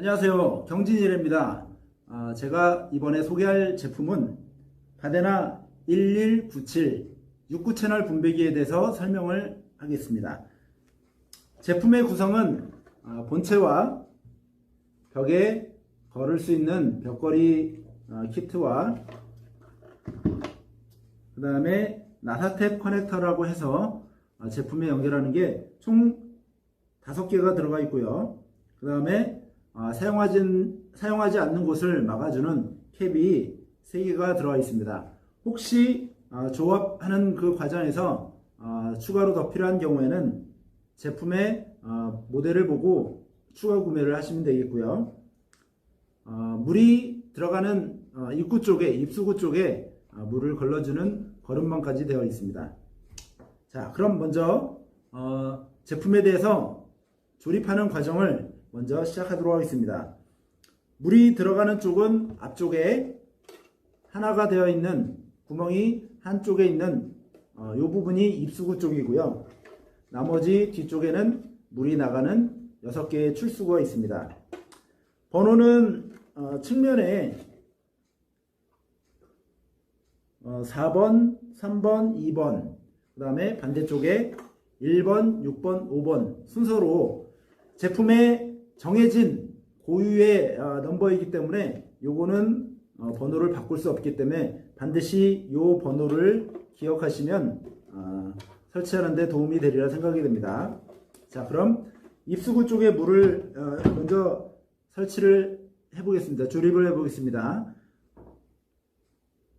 안녕하세요. 경진일입니다. 아, 제가 이번에 소개할 제품은 바데나 1197 69 채널 분배기에 대해서 설명을 하겠습니다. 제품의 구성은 아, 본체와 벽에 걸을 수 있는 벽걸이 아, 키트와 그 다음에 나사탭 커넥터라고 해서 아, 제품에 연결하는 게 총 5개가 들어가 있고요. 그 다음에 아, 사용하지, 사용하지 않는 곳을 막아주는 캡이 3개가 들어가 있습니다. 혹시 아, 조합하는 그 과정에서 아, 추가로 더 필요한 경우에는 제품의 아, 모델을 보고 추가 구매를 하시면 되겠고요. 아, 물이 들어가는 아, 입구 쪽에 입수구 쪽에 아, 물을 걸러주는 거름망까지 되어 있습니다. 자, 그럼 먼저 어, 제품에 대해서 조립하는 과정을 먼저 시작하도록 하겠습니다. 물이 들어가는 쪽은 앞쪽에 하나가 되어 있는 구멍이 한쪽에 있는 어, 이 부분이 입수구 쪽이고요. 나머지 뒤쪽에는 물이 나가는 6개의 출수구가 있습니다. 번호는 어, 측면에 어, 4번, 3번, 2번, 그 다음에 반대쪽에 1번, 6번, 5번 순서로 제품에 정해진 고유의 어, 넘버이기 때문에 요거는 어, 번호를 바꿀 수 없기 때문에 반드시 요 번호를 기억하시면 어, 설치하는데 도움이 되리라 생각이 됩니다. 자, 그럼 입수구 쪽에 물을 어, 먼저 설치를 해보겠습니다. 조립을 해보겠습니다.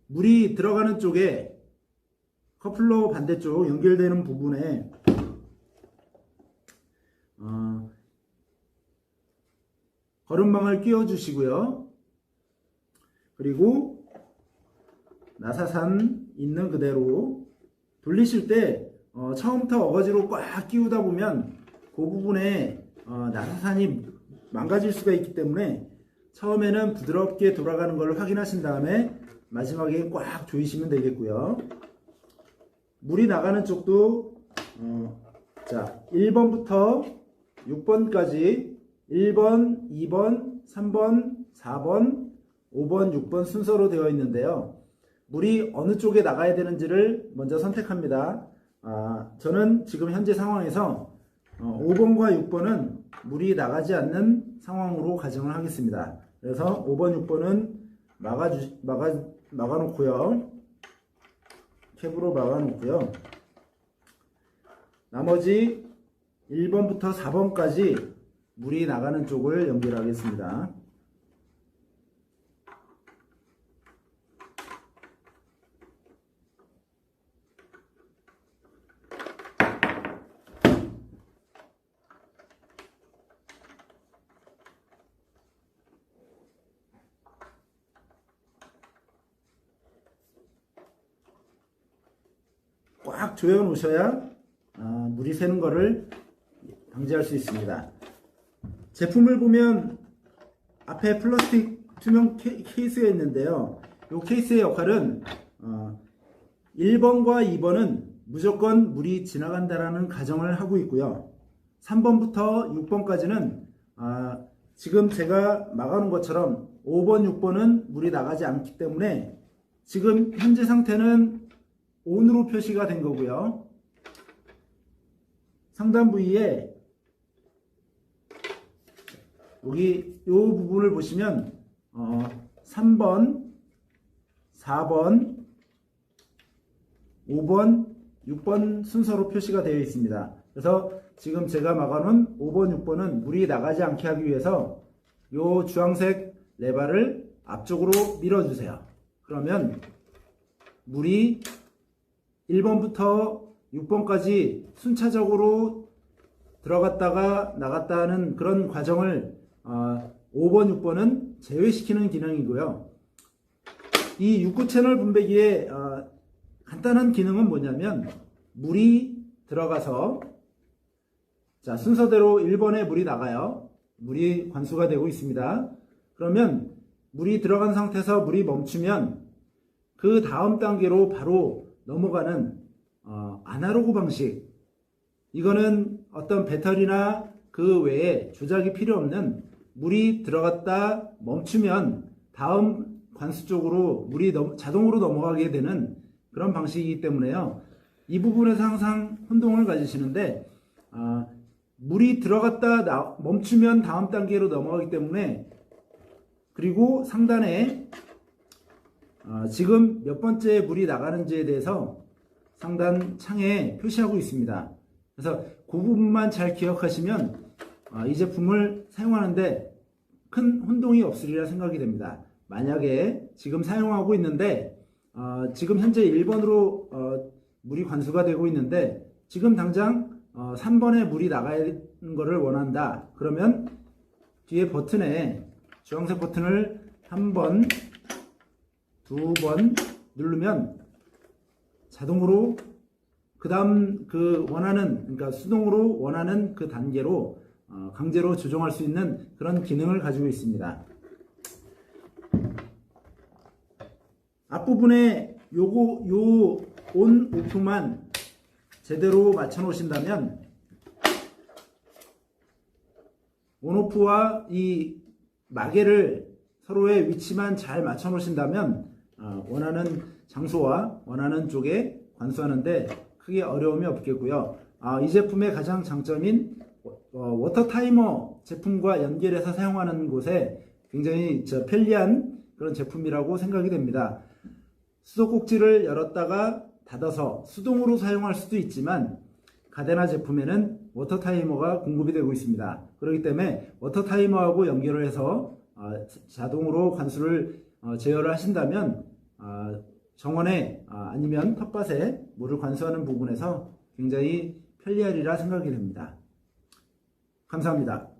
물이 들어가는 쪽에 커플러 반대쪽 연결되는 부분에 어, 거름망을 끼워 주시고요. 그리고 나사산 있는 그대로 돌리실 때 어, 처음부터 어거지로 꽉 끼우다 보면 그 부분에 어, 나사산이 망가질 수가 있기 때문에 처음에는 부드럽게 돌아가는 걸 확인하신 다음에 마지막에 꽉 조이시면 되겠고요. 물이 나가는 쪽도 어, 자 1번부터 6번까지 1번, 2번, 3번, 4번, 5번, 6번 순서로 되어 있는데요. 물이 어느 쪽에 나가야 되는지를 먼저 선택합니다. 아, 저는 지금 현재 상황에서 어, 5번과 6번은 물이 나가지 않는 상황으로 가정을 하겠습니다. 그래서 5번, 6번은 막아주, 막아, 막아놓고요. 캡으로 막아놓고요. 나머지 1번부터 4번까지 물이 나가는 쪽을 연결하겠습니다. 꽉 조여 놓으셔야 아, 물이 새는 거를 방지할 수 있습니다. 제품을 보면 앞에 플라스틱 투명 케, 케이스가 있는데요. 이 케이스의 역할은 어, 1번과 2번은 무조건 물이 지나간다라는 가정을 하고 있고요. 3번부터 6번까지는 아, 지금 제가 막아놓은 것처럼 5번, 6번은 물이 나가지 않기 때문에 지금 현재 상태는 ON으로 표시가 된 거고요. 상단 부위에 여기 이 부분을 보시면 어, 3번, 4번, 5번, 6번 순서로 표시가 되어 있습니다. 그래서 지금 제가 막아놓은 5번, 6번은 물이 나가지 않게 하기 위해서 이 주황색 레바를 앞쪽으로 밀어주세요. 그러면 물이 1번부터 6번까지 순차적으로 들어갔다가 나갔다 하는 그런 과정을 어, 5번, 6번은 제외시키는 기능이고요. 이 6구 채널 분배기의 어, 간단한 기능은 뭐냐면 물이 들어가서 자 순서대로 1번에 물이 나가요. 물이 관수가 되고 있습니다. 그러면 물이 들어간 상태에서 물이 멈추면 그 다음 단계로 바로 넘어가는 어, 아날로그 방식 이거는 어떤 배터리나 그 외에 조작이 필요 없는 물이 들어갔다 멈추면 다음 관수 쪽으로 물이 넘- 자동으로 넘어가게 되는 그런 방식이기 때문에요. 이 부분에서 항상 혼동을 가지시는데 아, 물이 들어갔다 나- 멈추면 다음 단계로 넘어가기 때문에 그리고 상단에 아, 지금 몇 번째 물이 나가는지에 대해서 상단 창에 표시하고 있습니다. 그래서 그 부분만 잘 기억하시면 아, 이 제품을 사용하는데 큰 혼동이 없으리라 생각이 됩니다. 만약에 지금 사용하고 있는데 어, 지금 현재 1번으로 어, 물이 관수가 되고 있는데 지금 당장 어, 3번에 물이 나가는 것을 원한다. 그러면 뒤에 버튼에 주황색 버튼을 한 번, 두 번 누르면 자동으로 그 다음 그 원하는 그러니까 수동으로 원하는 그 단계로 어, 강제로 조정할 수 있는 그런 기능을 가지고 있습니다. 앞부분에 요거 요 온 오프만 제대로 맞춰 놓으신다면 온오프와 이 마개를 서로의 위치만 잘 맞춰 놓으신다면 어, 원하는 장소와 원하는 쪽에 관수하는데 크게 어려움이 없겠고요. 아, 이 제품의 가장 장점인 어, 워터 타이머 제품과 연결해서 사용하는 곳에 굉장히 저 편리한 그런 제품이라고 생각이 됩니다. 수도꼭지를 열었다가 닫아서 수동으로 사용할 수도 있지만 가데나 제품에는 워터 타이머가 공급이 되고 있습니다. 그렇기 때문에 워터 타이머하고 연결을 해서 아, 자동으로 관수를 어, 제어를 하신다면 아, 정원에 아, 아니면 텃밭에 물을 관수하는 부분에서 굉장히 편리하리라 생각이 됩니다. 감사합니다.